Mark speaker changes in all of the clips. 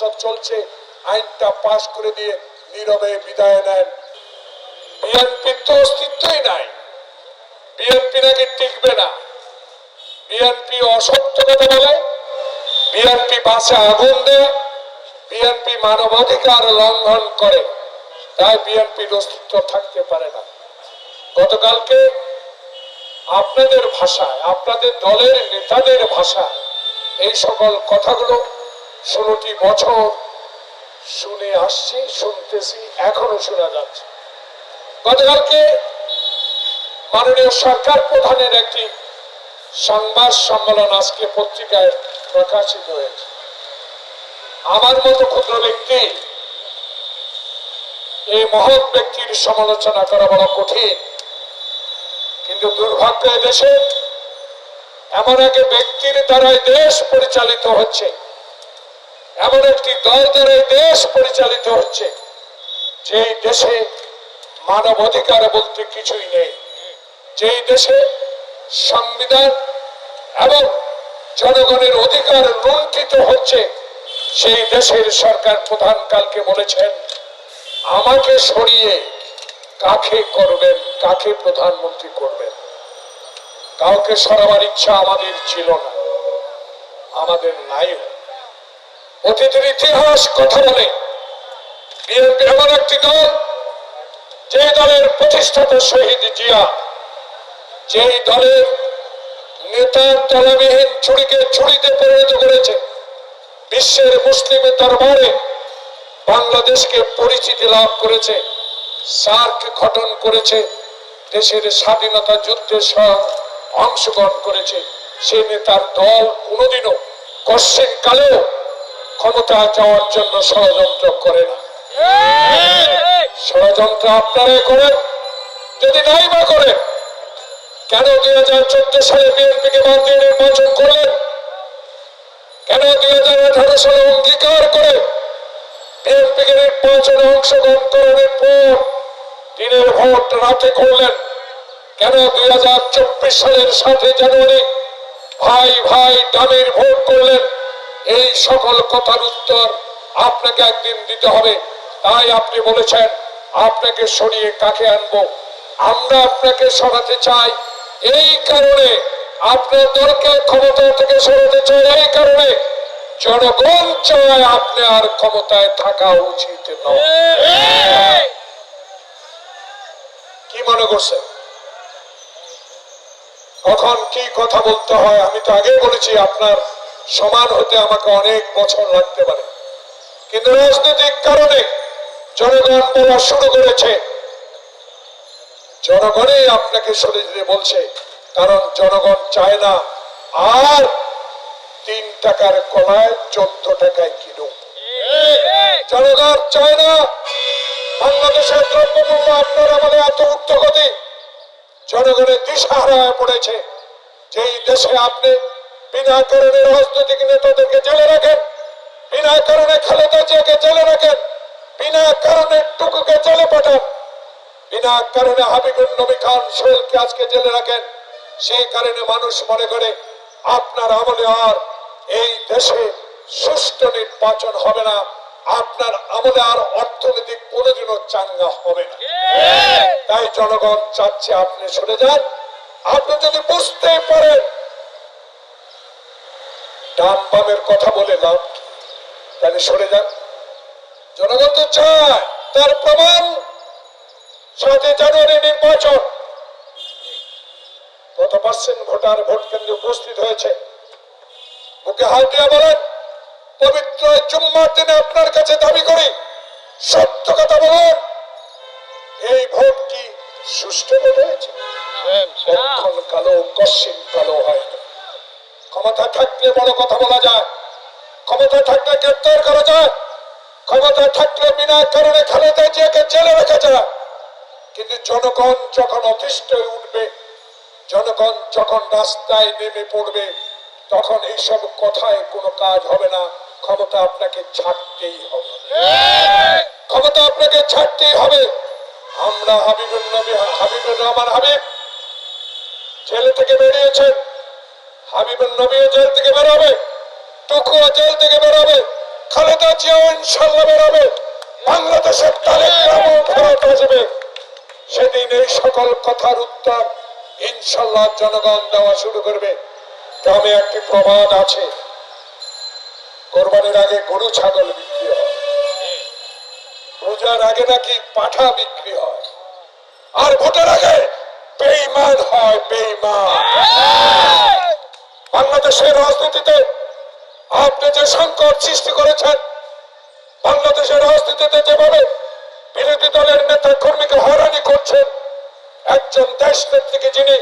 Speaker 1: সংসদ চলছে। আইনটা পাশ করে দিয়ে নীরবে বিদায় নেন। বিএনপির তো অস্তিত্বই নাই। বিএনপি নাকি টিকবে না। বিএনপি অসত্য কথা বলে, বিএনপি বাসে আগুন দেয়, বিএনপি মানবাধিকার লঙ্ঘন করে। তাই বিএনপির অস্তিত্ব থাকতে পারে না। গতকালকে আপনাদের ভাষায়, আপনাদের দলের নেতাদের ভাষা এই সকল কথাগুলো ষোলোটি বছর শুনে আসছি, শুনতেছি, এখনও শোনা যাচ্ছে। গতকালকে মাননীয় সরকার প্রধানের একটি সংবাদ সম্মেলন আজকে পত্রিকায় প্রকাশিত হয়েছে। আমার মতো ক্ষুদ্র ব্যক্তি এই মহৎ ব্যক্তির সমালোচনা করা বড় কঠিন। কিন্তু দুর্ভাগ্য এ দেশে এমন এক ব্যক্তির দ্বারাই দেশ পরিচালিত হচ্ছে। এমন একটি দল দ্বারাই দেশ পরিচালিত হচ্ছে যে দেশে মানব অধিকার বলতে কিছুই নেই, যেই দেশে সংবিধান এবং জনগণের অধিকার লুণ্ঠিত হচ্ছে, সেই দেশের সরকার প্রধান কালকে বলেছেন, আমাকে সরিয়ে কাকে করবেন, কাকে প্রধানমন্ত্রী করবেন? কাউকে সরাবার ইচ্ছা আমাদের ছিল না, আমাদের নাই। অতীতের ইতিহাস কথা বলে। বিএনপি এমন একটি দল যে দলের প্রতিষ্ঠাতা শহীদ জিয়া, যেই দলের নেতা তলাবিহীন ছুরিকে ছুরিতে পরিণত করেছে। বিশ্বের মুসলিমের দরবারে বাংলাদেশকে পরিচিতি লাভ করেছে, সার্ক গঠন করেছে, দেশের স্বাধীনতা যুদ্ধে অংশগ্রহণ করেছে। সে নেতার দল কোনোদিনও কশ্চিন কালেও ক্ষমতা যাওয়ার জন্য ষড়যন্ত্র করে। না ষড়যন্ত্র আপনারাই করেন, যদি নাই বা করেন, কেন দুই হাজার চোদ্দ সালে বিএনপিকে বাদ দিয়ে নির্বাচন করলেন? কেন দুই হাজার আঠারো সালে অঙ্গীকার করে বিএনপিকে নির্বাচনে অংশগ্রহণ করানোর পর দিনের ভোট রাতে করলেন? কেন দুই হাজার চব্বিশ সালের সাতই জানুয়ারি ভাই ভাই দামের ভোট করলেন? এই সকল কথার উত্তর আপনাকে একদিন দিতে হবে। তাই আপনি বলেছেন, আপনাকে সরিয়ে কাকে আনব? আমরা আপনাকে সরাতে চাই। এই কারণে আপনার দলকে ক্ষমতা থেকে সরাতে চাই। এই কারণে জনগণ চায় আপনি আর ক্ষমতায় থাকা উচিত কি মনে করছেন? কখন কি কথা বলতে হয় আমি তো আগে বলেছি, আপনার সমান হতে আমাকে অনেক বছর লাগতে পারে। কিন্তু রাজনৈতিক কারণে জনগণ বলা শুরু করেছে। জনগণই আপনাকে সরে যেতে বলছে, কারণ জনগণ চায় না আর তিন টাকার কলায় চোদ্দ টাকায় কিনুক। জনগণ চায় না বাংলাদেশের দ্রব্যমূল্য আপনার আমাদের এত উর্ধগতি জনগণের দিশাহারা পড়েছে। যেই দেশে আপনি বিনা কারণে রাজনৈতিক নেতাদেরকে জেলে রাখেন। বিনা কারণে খালেদা জিয়াকে জেলে রাখেন। বিনা কারণে টুকুকে জেলে পাঠান। বিনা কারণে হাবিবুল নবী খান সোহেলকে আজকে জেলে রাখেন। সেই কারণে মানুষ মনে করে আপনার আমলে আর এই দেশে সুষ্ঠু নির্বাচন হবে না। আপনার আমলে আর অর্থনৈতিক কোনোদিনও চাঙ্গা হবে না। তাই জনগণ চাচ্ছে আপনি সরে যান। আপনি যদি বুঝতে পারেন ডান বামের কথা বলে লাভ তাহলে সরে যান। জনগণ তো চায় তার প্রমাণ সাতই জানুয়ারি নির্বাচন। কত পার্সেন্ট ভোটার ভোট কেন্দ্রে উপস্থিত হয়েছে? মুখে হাত দিয়ে বলেন পবিত্র জুম্মার দিনে আপনার কাছে দাবি করি সত্য কথা বলুন এই ভোট কি সুষ্ঠু ভোট হয়েছে? কখন কালো কশ্চিন কালো হয়। ক্ষমতা থাকলে বড় কথা বলা যায়। ক্ষমতা থাকলে গ্রেপ্তার করা যায়। ক্ষমতা থাকলে বিনা কারণে খালেদা জিয়াকে জেলে রাখা যায়। কিন্তু জনগণ যখন অতিষ্ঠ উঠবে, জনগণ যখন রাস্তায় নেমে পড়বে, তখন এইসব কথায় কোনো কাজ হবে না। ক্ষমতা আপনাকে ছাড়তেই হবে। ক্ষমতা আপনাকে ছাড়তেই হবে। আমরা হাবিবুল নবী, হাবিবুর রহমান হাবিব, জেলে থেকে বেরিয়েছেন। হাবিবুল নবীও জেল থেকে বেরোবে টুকুয়া জেল থেকে বেরোবে, খালেদা জিয়াও ইনশাল্লাহ বেরোবে, বাংলাদেশের রহমান ফেরত আসবে। সেদিন এই সকল কথার উত্তর ইনশাল্লাহ জনগণ দেওয়া শুরু করবে। গ্রামে একটি প্রবাদ আছে, কোরবানির আগে গরু ছাগল বিক্রি হয়। পূজার আগে নাকি পাঠা বিক্রি হয়। আর ভোটের আগে বেইমান হয় বেইমান বাংলাদেশের রাজনীতিতে আপনি যে সংকট সৃষ্টি করেছেন, বাংলাদেশের রাজনীতিতে যেভাবে বিরোধী দলের নেতা কর্মীকে হয়রানি করছেন, একজন দেশ নেত্রীকে যিনি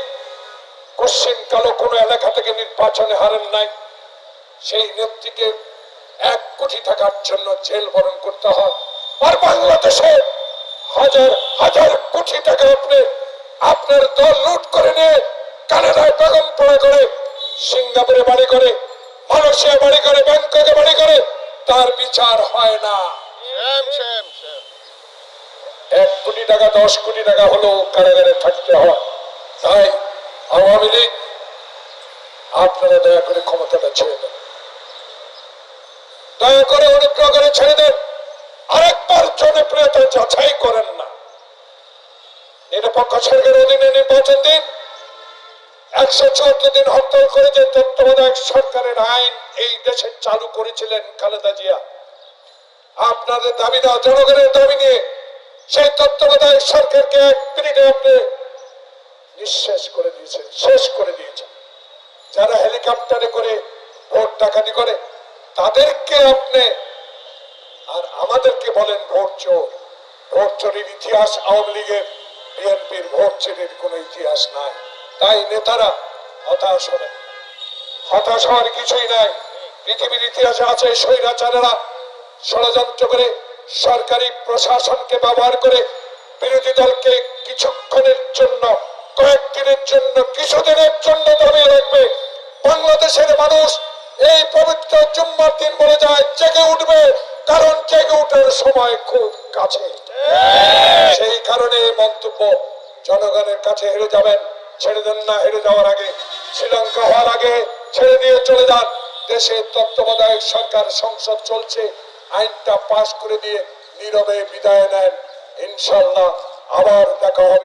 Speaker 1: কশ্চিন কালো কোনো এলাকা থেকে নির্বাচনে হারেন নাই, সেই নেত্রীকে এক কোটি টাকার জন্য জেল বরণ করতে হয়। আর বাংলাদেশে হাজার হাজার কোটি টাকা আপনি আপনার দল লুট করে নিয়ে কানাডায় বেগম পড়ে করে সিঙ্গাপুরে বাড়ি করে মালয়েশিয়া বাড়ি করে ব্যাংককে বাড়ি করে তার বিচার হয় না। এক কোটি টাকা দশ কোটি টাকা হলেও কারাগারে থাকতে হয়। তাই আওয়ামী লীগ আপনারা দয়া করে ক্ষমতাটা ছেড়ে দেন। দয়া করে অনুগ্রহ করে ছেড়ে দেন। আরেকবার জনপ্রিয়তা যাচাই করেন না। নিরপেক্ষ সরকারের অধীনে নির্বাচন দিন। একশো চুয়াত্তর দিন হরতাল করে যে তত্ত্বাবধায়ক সরকারের আইন এই দেশে চালু করেছিলেন খালেদা জিয়া, আপনাদের দাবি না জনগণের দাবি নিয়ে সেই তত্ত্বাবধায়ক সরকারকে এক মিনিটে আপনি নিঃশেষ করে দিয়েছেন, শেষ করে দিয়েছেন। যারা হেলিকপ্টারে করে ভোট ডাকাতি করে, তাদেরকে আপনি আর আমাদেরকে বলেন ভোট চোর। ভোট চোরের ইতিহাস আওয়ামী লীগের, বিএনপির ভোট চোরের কোনো ইতিহাস নাই। তাই নেতারা হতাশ হবেন হতাশ হওয়ার কিছুই নাই। পৃথিবীর ইতিহাসে আছে স্বৈরাচারেরা। ষড়যন্ত্র করে সরকারি প্রশাসনকে ব্যবহার করে বিরোধী দলকে কিছুক্ষণের জন্য কয়েকদিনের জন্য কিছুদিনের জন্য দাবিয়ে রাখবে। বাংলাদেশের মানুষ এই পবিত্র জুম্মার দিন বলে যায় জেগে উঠবে। কারণ জেগে উঠার সময় খুব কাছে। সেই কারণে মন্তব্য জনগণের কাছে হেরে যাবেন। ছেড়ে দেন না হেরে যাওয়ার আগে, শ্রীলঙ্কা হওয়ার আগে ছেড়ে দিয়ে চলে যান। দেশে তত্ত্বাবধায়ক সরকার সংসদ চলছে, আইনটা পাশ করে দিয়ে নীরবে বিদায় নেন। ইনশাল্লাহ আবার দেখা হবে।